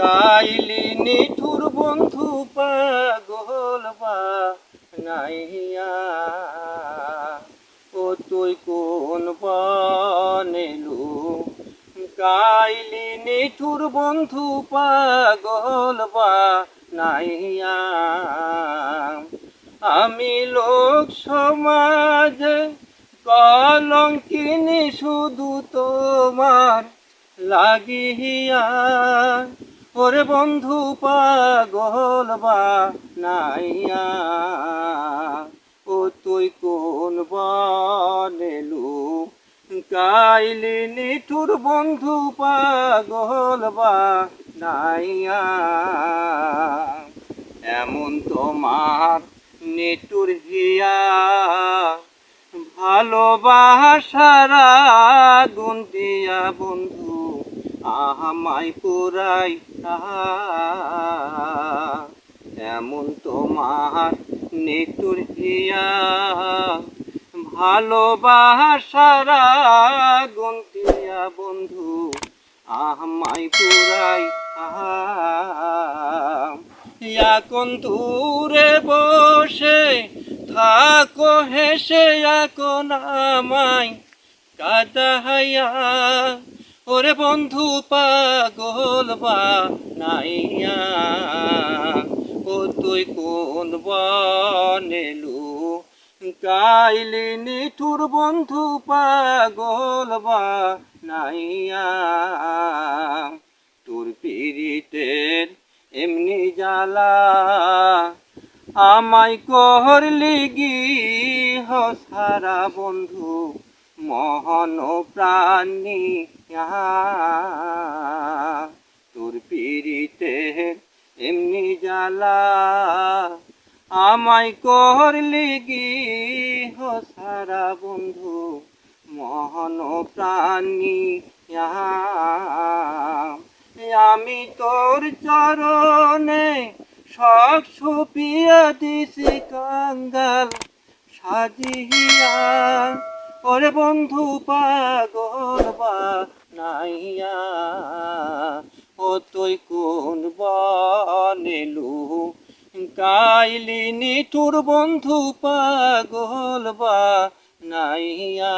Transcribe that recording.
Kylie নিঠুর বন্ধু পাগল বা নাইয়া ও তুই কোন বনেলু কাইলি নিঠুর বন্ধু পাগল বা আমি লোক সমাজে কলঙ্কিনী শুধু তোমার লাগিয়া ওরে বন্ধু পাগল বা নাইয়া, ও তুই কোন বনেলু গাইলি নিঠুর বন্ধু পাগল বা নাইয়া, এমন তোমার নিটুর হিয়া। ভালোবাসার আমায় পুরাই এমন তোমার নিটুর হিয়া। ভালোবাসারা গুণ দিয়া বন্ধু, আমায় পুরাই এখন দূরে বসে থাকো, হেসে এখন আমায় কাদাহাইয়া ওরে বন্ধু, পাগল বা নাইয়া, ও তুই কোন বনেলু গাইলি নিঠুর বন্ধু, পাগল বা নাইয়া? তোর পীড়িতের এমনি জ্বালা আমায় করলি গি সারা বন্ধু মহন প্রাণী তোর পীড়িতের এমনি জ্বালা। আমায় করলি গি হো সারা বন্ধু মহন প্রাণী আমি তোর চরণে শখ সুপিয়া দিছি কাঙ্গাল সাজিয়া ওরে বন্ধু পাগল বা নাইয়া ও তুই কোন বনেলু কাইলি নিঠুর বন্ধু পাগল বা নাইয়া